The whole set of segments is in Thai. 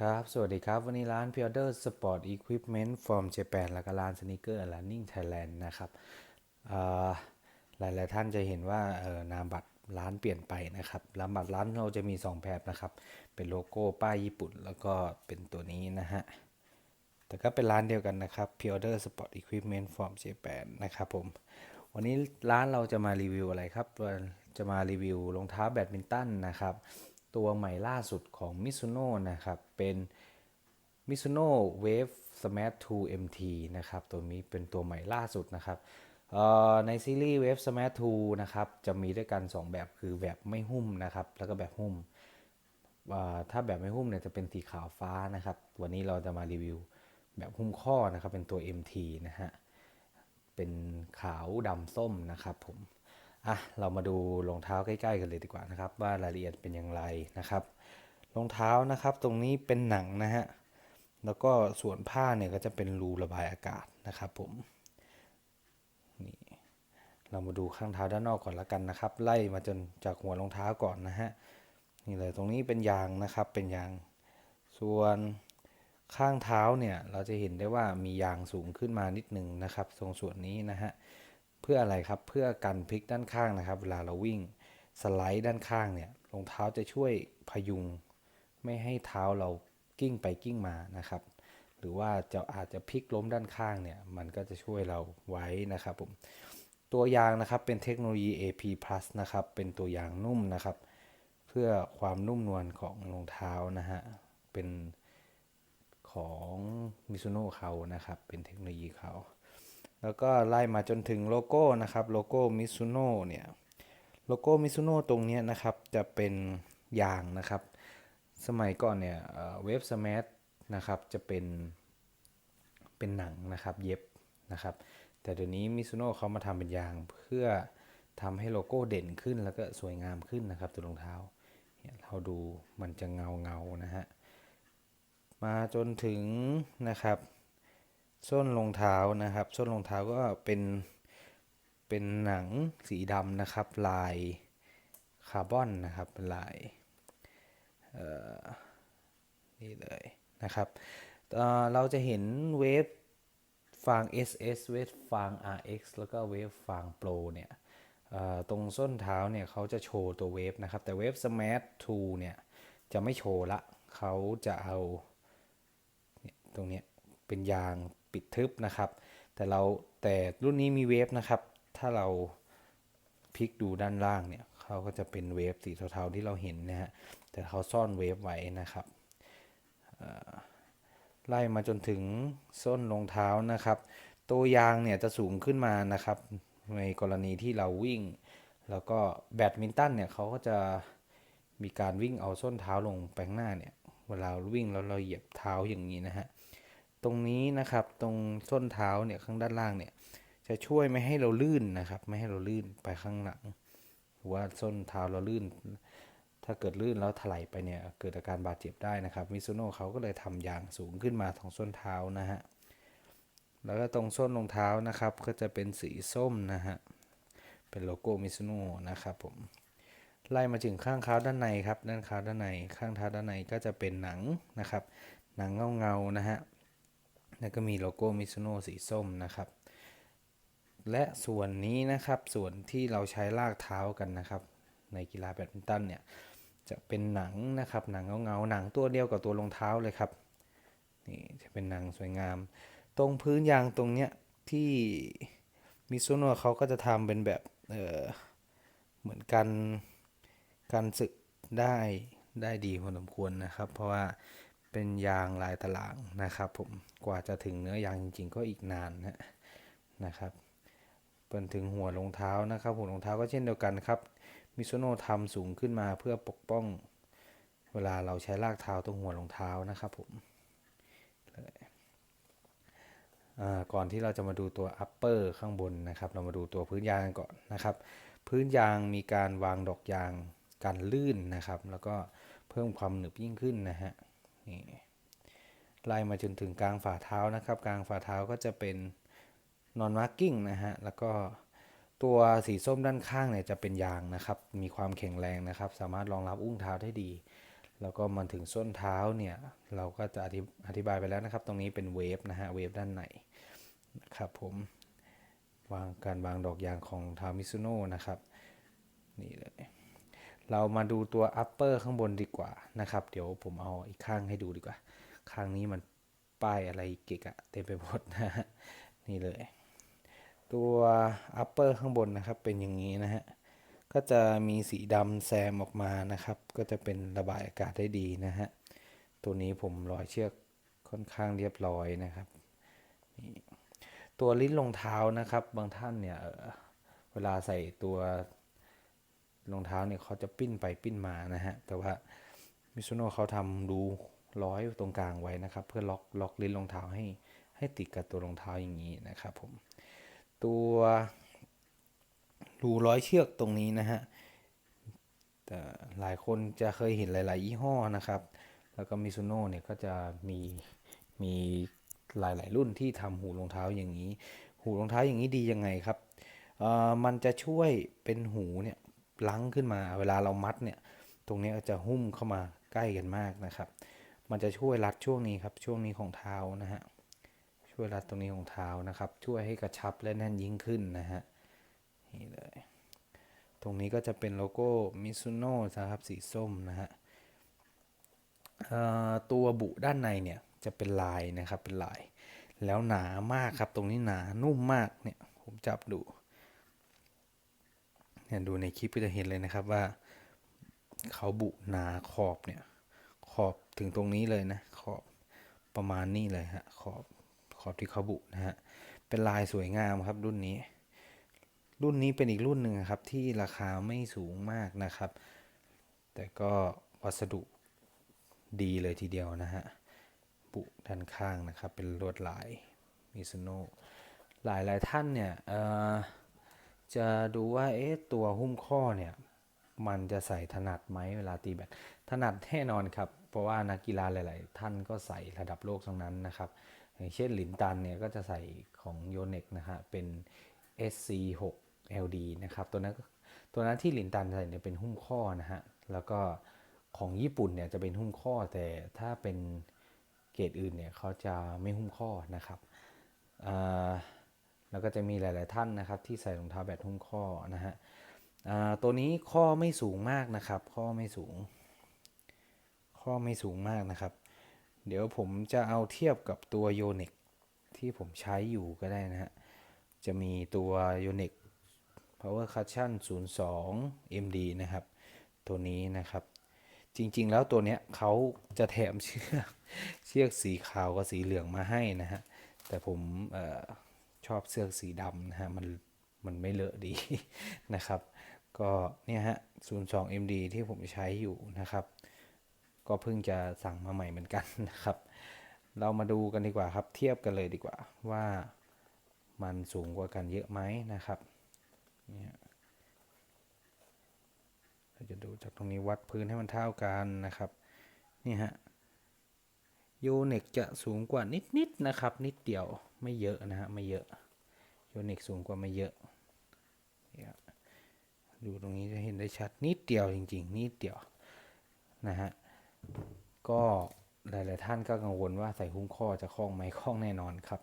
ครับ สวัสดีครับ วันนี้ร้าน p ิ o r d e r Sport Equipment from Japan แล้วก็ร้าน Sneaker and Running Thailand นะครับเอ่อหลายท่านจะเห็นว่านามบัตรร้านเปลี่ยนไปนะครับนามบัตรร้านเราจะมี 2 แบบนะครับ เป็นโลโก้ป้ายญี่ปุ่น แล้วก็เป็นตัวนี้นะฮะ แต่ก็เป็นร้านเดียวกันนะครับ p ิ o r d e r Sport Equipment from Japan นะครับผม วันนี้ร้านเราจะมารีวิวอะไรครับ จะมารีวิวรองเท้าแบดมินตันนะครับ ตัวใหม่ล่าสุดของ Mizuno นะครับ เป็น Mizuno Wave Smash 2 MT นะครับ ตัวนี้เป็นตัวใหม่ล่าสุดนะครับในซีรีส์ Wave Smash 2 นะครับ จะมีด้วยกัน 2 แบบคือแบบไม่หุ้มนะครับ แล้วก็แบบหุ้ม ถ้าแบบไม่หุ้มเนี่ยจะเป็นสีขาวฟ้านะครับ วันนี้เราจะมารีวิวแบบหุ้มข้อนะครับ เป็นตัว MT นะฮะ เป็นขาวดำส้มนะครับผม อะเรามาดูรองเท้าใกล้ๆกันเลยดีกว่านะครับ ว่ารายละเอียดเป็นอย่างไรนะครับรองเท้านะครับตรงนี้เป็นหนังนะฮะแล้วก็ส่วนผ้าเนี่ยก็จะเป็นรูระบายอากาศนะครับผมนี่เรามาดูข้างเท้าด้านนอกก่อนละกันนะครับ ไล่มาจนจากหัวรองเท้าก่อนนะฮะนี่เลยตรงนี้เป็นยางนะครับเป็นยาง ส่วนข้างเท้าเนี่ยเราจะเห็นได้ว่ามียางสูงขึ้นมานิดนึงนะครับ ตรงส่วนนี้นะฮะ เพื่ออะไรครับ เพื่อกันพลิกด้านข้างนะครับ เวลาเราวิ่งสไลด์ด้านข้างเนี่ยรองเท้าจะช่วยพยุง ไม่ให้เท้าเรากิ้งไปกิ้งมานะครับ หรือว่าจะอาจจะพลิกล้มด้านข้างเนี่ยมันก็จะช่วยเราไว้นะครับผมตัวยางนะครับเป็นเทคโนโลยี AP Plus นะครับเป็นตัวยางนุ่มนะครับ เพื่อความนุ่มนวลของรองเท้านะฮะเป็นของมิซูโน่เขานะครับเป็นเทคโนโลยีเขา แล้วก็ไล่มาจนถึงโลโก้นะครับโลโก้มิซูโน่เนี่ยโลโก้มิซูโน่ตรงนี้นะครับจะเป็นยางนะครับ สมัยก่อนเนี่ยเวฟสมาร์ทนะครับจะเป็นเป็นหนังนะครับเย็บนะครับ แต่เดี๋ยวนี้มิซูโน่เขามาทำเป็นยางเพื่อทำให้โลโก้เด่นขึ้นแล้วก็สวยงามขึ้นนะครับตัวรองเท้าเราดูมันจะเงาเงานะฮะมาจนถึงนะครับ ส้นรองเท้านะครับ ส้นรองเท้าก็เป็นเป็นหนังสีดำนะครับ ลายคาร์บอนนะครับลายนี่เลยนะครับเเราจะเห็นเวฟฟาง SS เวฟฟาง RX แล้วก็เวฟฟาง Pro เนี่ยตรงส้นเท้าเนี่ยเขาจะโชว์ตัวเวฟนะครับ แต่เวฟ Smash 2เนี่ยจะไม่โชว์ละเขาจะเอาตรงนี้เป็นยาง ปิดทึบนะครับ แต่เราแต่รุ่นนี้มีเวฟนะครับ ถ้าเราพลิกดูด้านล่างเนี่ยเขาก็จะเป็นเวฟสีเทาๆที่เราเห็นนะฮะแต่เขาซ่อนเวฟไว้นะครับไล่มาจนถึงส้นรองเท้านะครับ ตัวยางเนี่ยจะสูงขึ้นมานะครับ ในกรณีที่เราวิ่ง แล้วก็แบดมินตันเนี่ยเขาก็จะมีการวิ่งเอาส้นเท้าลงไปข้างหน้าเนี่ยเวลาวิ่งแล้วเราเหยียบเท้าอย่างนี้นะฮะ ตรงนี้นะครับตรงส้นเท้าเนี่ยข้างด้านล่างเนี่ยจะช่วยไม่ให้เราลื่นนะครับ ไม่ให้เราลื่นไปข้างหลังหรือว่าส้นเท้าเราลื่น ถ้าเกิดลื่นแล้วถลายไปเนี่ยเกิดอาการบาดเจ็บได้นะครับมิซูโน่เขาก็เลยทำยางสูงขึ้นมาของส้นเท้านะฮะแล้วก็ตรงส้นรองเท้านะครับ ก็จะเป็นสีส้มนะฮะเป็นโลโก้มิซูโน่นะครับผมไล่มาถึงข้างเท้าด้านในครับด้านเท้าด้านในข้างเท้าด้านในก็จะเป็นหนังนะครับ หนังเงาเงานะฮะ แล้วก็มีโลโก้มิซูโน่สีส้มนะครับ และส่วนนี้นะครับส่วนที่เราใช้ลากเท้ากันนะครับ ในกีฬาแบดมินตันเนี่ยจะเป็นหนังนะครับหนังเงาเงาๆหนังตัวเดียวกับตัวรองเท้าเลยครับนี่จะเป็นหนังสวยงาม ตรงพื้นยางตรงเนี้ยที่มิซูโน่เขาก็จะทำเป็นแบบเออเหมือนกันการศึกได้ได้ดีพอสมควรนะครับ เพราะว่า เป็นยางลายตารางนะครับผมกว่าจะถึงเนื้อยางจริงๆก็อีกนานนะนะครับเป็นถึงหัวรองเท้านะครับ หัวรองเท้าก็เช่นเดียวกันครับมิซูโน่ทำสูงขึ้นมาเพื่อปกป้อง เวลาเราใช้ลากเท้าตรงหัวรองเท้านะครับผมก่อนที่เราจะมาดูตัว upper ข้างบนนะครับ เรามาดูตัวพื้นยางก่อนนะครับ พื้นยางมีการวางดอกยางกันลื่นนะครับ แล้วก็เพิ่มความหนึบยิ่งขึ้นนะฮะ นี่ไล่มาจนถึงกลางฝ่าเท้านะครับ กลางฝ่าเท้าก็จะเป็น non marking นะฮะ แล้วก็ตัวสีส้มด้านข้างเนี่ยจะเป็นยางนะครับ มีความแข็งแรงนะครับ สามารถรองรับอุ้งเท้าได้ดี แล้วก็มาถึงส้นเท้าเนี่ย เราก็จะอธิอธิบายไปแล้วนะครับ ตรงนี้เป็นเวฟนะฮะ เวฟด้านในนะครับผมวางการวางดอกยางของทามิซุโน่นะครับ นี่เลย เรามาดูตัว upper ข้างบนดีกว่านะครับ เดี๋ยวผมเอาอีกข้างให้ดูดีกว่า ข้างนี้มันป้ายอะไรเกะกะเต็มไปหมดนะฮะนี่เลย ตัว upper ข้างบนนะครับเป็นอย่างนี้นะฮะก็จะมีสีดำแซมออกมานะครับ ก็จะเป็นระบายอากาศได้ดีนะฮะตัวนี้ผมร้อยเชือกค่อนข้างเรียบร้อยนะครับนี่ตัวลิ้นรองเท้านะครับ บางท่านเนี่ยเวลาใส่ตัว รองเท้าเนี่ยเขาจะปิ้นไปปิ้นมานะฮะ แต่ว่ามิซุโน่เขาทำรูร้อยตรงกลางไว้นะครับ เพื่อล็อกล็อกลิ้นรองเท้าให้ให้ติดกับตัวรองเท้าอย่างนี้นะครับผม ตัวรูร้อยเชือกตรงนี้นะฮะแต่หลายคนจะเคยเห็นหลาย ๆ ยี่ห้อนะครับ แล้วก็มิซูโน่เนี่ยก็จะมีมีหลาย ๆ รุ่นที่ทำหูรองเท้าอย่างนี้ หูรองเท้าอย่างนี้ดียังไงครับเอ่อมันจะช่วยเป็นหูเนี่ย ลังขึ้นมา เวลาเรามัดเนี่ย ตรงนี้จะหุ้มเข้ามาใกล้กันมากนะครับ มันจะช่วยรัดช่วงนี้ครับ ช่วงนี้ของเท้านะฮะ ช่วยรัดตรงนี้ของเท้านะครับ ช่วยให้กระชับและแน่นยิ่งขึ้นนะฮะ นี่เลย ตรงนี้ก็จะเป็นโลโก้มิซุโน่นะครับ สีส้มนะฮะตัวบุด้านในเนี่ยจะเป็นลายนะครับ เป็นลาย แล้วหนามากครับ ตรงนี้หนานุ่มมากเนี่ย ผมจับดู เนี่ยดูในคลิปก็จะเห็นเลยนะครับว่าเขาบุหนาขอบเนี่ยขอบถึงตรงนี้เลยนะขอบประมาณนี้เลยฮะขอบขอบที่เขาบุนะฮะเป็นลายสวยงามครับรุ่นนี้ รุ่นนี้เป็นอีกรุ่นหนึ่งครับที่ราคาไม่สูงมากนะครับ แต่ก็วัสดุดีเลยทีเดียวนะฮะบุด้านข้างนะครับเป็นลวดลายมิซุโนหลายหลายท่านเนี่ยเอ่อ จะดูว่าเอ๊ะตัวหุ้มข้อเนี่ย มันจะใส่ถนัดไหมเวลาตีแบดถนัดแน่นอนครับ เพราะว่านักกีฬาหลาย ๆ ท่านก็ใส่ระดับโลกทั้งนั้นนะครับ อย่างเช่นหลินตันเนี่ยก็จะใส่ของโยเน็กนะฮะเป็น SC6 LD นะครับตัวนั้นตัวนั้นที่หลินตันใส่เนี่ยเป็นหุ้มข้อนะฮะแล้วก็ของญี่ปุ่นเนี่ยจะเป็นหุ้มข้อแต่ถ้าเป็นเกรดอื่นเนี่ยเขาจะไม่หุ้มข้อนะครับอ่า แล้วก็จะมีหลาย ๆ ท่านนะครับที่ใส่รองเท้าแบตหุ้มข้อนะฮะตัวนี้ข้อไม่สูงมากนะครับ ข้อไม่สูง ข้อไม่สูงมากนะครับ เดี๋ยวผมจะเอาเทียบกับตัวโยน็กที่ผมใช้อยู่ก็ได้นะฮะ จะมีตัว Unix Power Cushion 02 MD นะครับ ตัวนี้นะครับ จริง ๆ แล้วตัวเนี้ยเขาจะแถมเชือก เชือกสีขาวกับสีเหลืองมาให้นะฮะ แต่ผมเชอบเชือสีดำนะฮะมันมันไม่เลอะดีนะครับ ก็เนี่ยฮะ 02 MD ที่ผมใช้อยู่นะครับ ก็เพิ่งจะสั่งมาใหม่เหมือนกันนะครับ เรามาดูกันดีกว่าครับ เทียบกันเลยดีกว่าว่ามันสูงกว่ากันเยอะไหมนะครับเนี่ยเราจะดูจากตรงนี้วัดพื้นให้มันเท่ากันนะครับ นี่ฮะยูเน็กจะสูงกว่านิดๆนะครับ นิดเดียว ไม่เยอะนะฮะไม่เยอะยูน็กสูงกว่าไม่เยอะ ดูตรงนี้จะเห็นได้ชัดนิดเดียวจริง ๆนิดเดียวนะฮะก็หลายๆท่านก็กังวลว่าใส่หุ้มข้อจะคล้องไหมคล้องแน่นอนครับ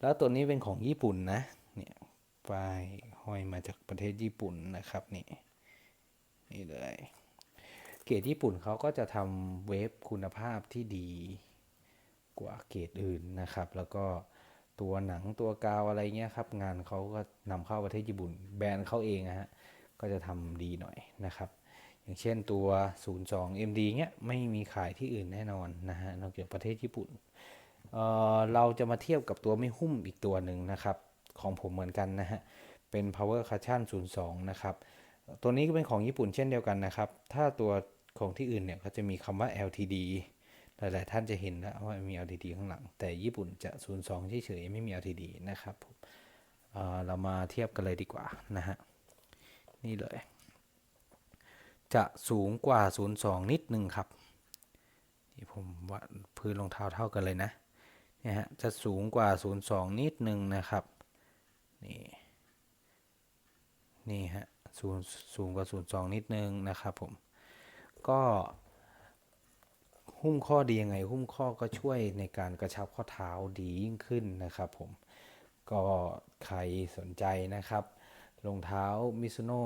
แล้วตัวนี้เป็นของญี่ปุ่นนะเนี่ยป้ายห้อยมาจากประเทศญี่ปุ่นนะครับนี่นี่เลยเกรดญี่ปุ่นเขาก็จะทำเวฟคุณภาพที่ดีกว่าเกรดอื่นนะครับ แล้วก็ ตัวหนังตัวกาวอะไรเงี้ยครับ งานเขาก็นำเข้าประเทศญี่ปุ่น แบรนด์เขาเองนะฮะก็จะทำดีหน่อยนะครับ อย่างเช่นตัว 02 MD เงี้ยไม่มีขายที่อื่นแน่นอนนะฮะนอกจากประเทศญี่ปุ่นเอ่อเราจะมาเทียบกับตัวไม่หุ้มอีกตัวหนึ่งนะครับ ของผมเหมือนกันนะฮะเป็น Power Cushion 02 นะครับ ตัวนี้ก็เป็นของญี่ปุ่นเช่นเดียวกันนะครับ ถ้าตัวของที่อื่นเนี่ยเขาจะมีคำว่า LTD หลายๆท่านจะเห็นแล้วว่ามี LTD ข้างหลัง แต่ญี่ปุ่นจะ 02 เฉยๆ ไม่มี LTD นะครับผมเออเรามาเทียบกันเลยดีกว่านะฮะ นี่เลย จะสูงกว่า 02 นิดนึงครับนี่ผมวัดพื้นรองเท้าเท่ากันเลยนะ เนี่ยฮะ จะสูงกว่า 02 นิดนึงนะครับ นี่ นี่ฮะสูงสูงกว่า 02 นิดนึงนะครับผม ก็ หุ้มข้อดียังไง หุ้มข้อก็ช่วยในการกระชับข้อเท้าดียิ่งขึ้นนะครับผม ก็ใครสนใจนะครับรองเท้า Mizuno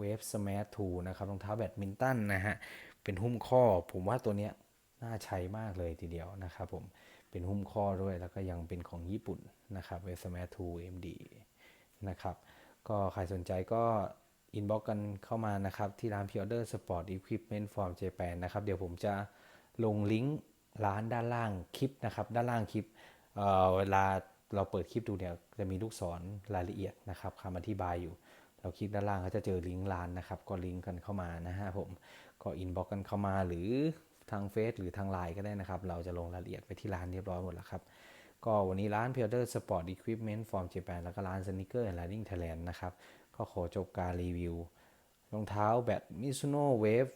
Wave Smash 2นะครับรองเท้าแบดมินตันนะฮะ เป็นหุ้มข้อผมว่าตัวเนี้ยน่าใช้มากเลยทีเดียวนะครับผม เป็นหุ้มข้อด้วยแล้วก็ยังเป็นของญี่ปุ่นนะครับ Wave Smash 2 MD นะครับ ก็ใครสนใจก็อินบ็อกกันเข้ามานะครับ ที่ร้าน Pre-order Sport Equipment from Japan นะครับ เดี๋ยวผมจะ ลงลิงก์ร้านด้านล่างคลิปนะครับด้านล่างคลิปเเวลาเราเปิดคลิปดูเนี่ยจะมีลูกศรรายละเอียดนะครับคำอธิบายอยู่ เราคลิกด้านล่างก็จะเจอลิงก์ร้านนะครับก็ลิงก์กันเข้ามานะฮะผมก็อินบ็อกกันเข้ามาหรือทางเฟซหรือทางไลน์ก็ได้นะครับ เราจะลงรายละเอียดไปที่ร้านเรียบร้อยหมดแล้วครับ ก็วันนี้ร้าน p i o d e r Sport Equipment from Japan แล้วก็ร้าน Sneaker and Running Thailand นะครับ ก็ขอจบการรีวิว รองเท้าแบต Mizuno Wave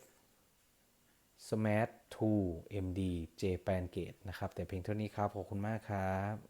Smash 2 MD Japan Gate นะครับ แต่เพียงเท่านี้ครับ ขอบคุณมากครับ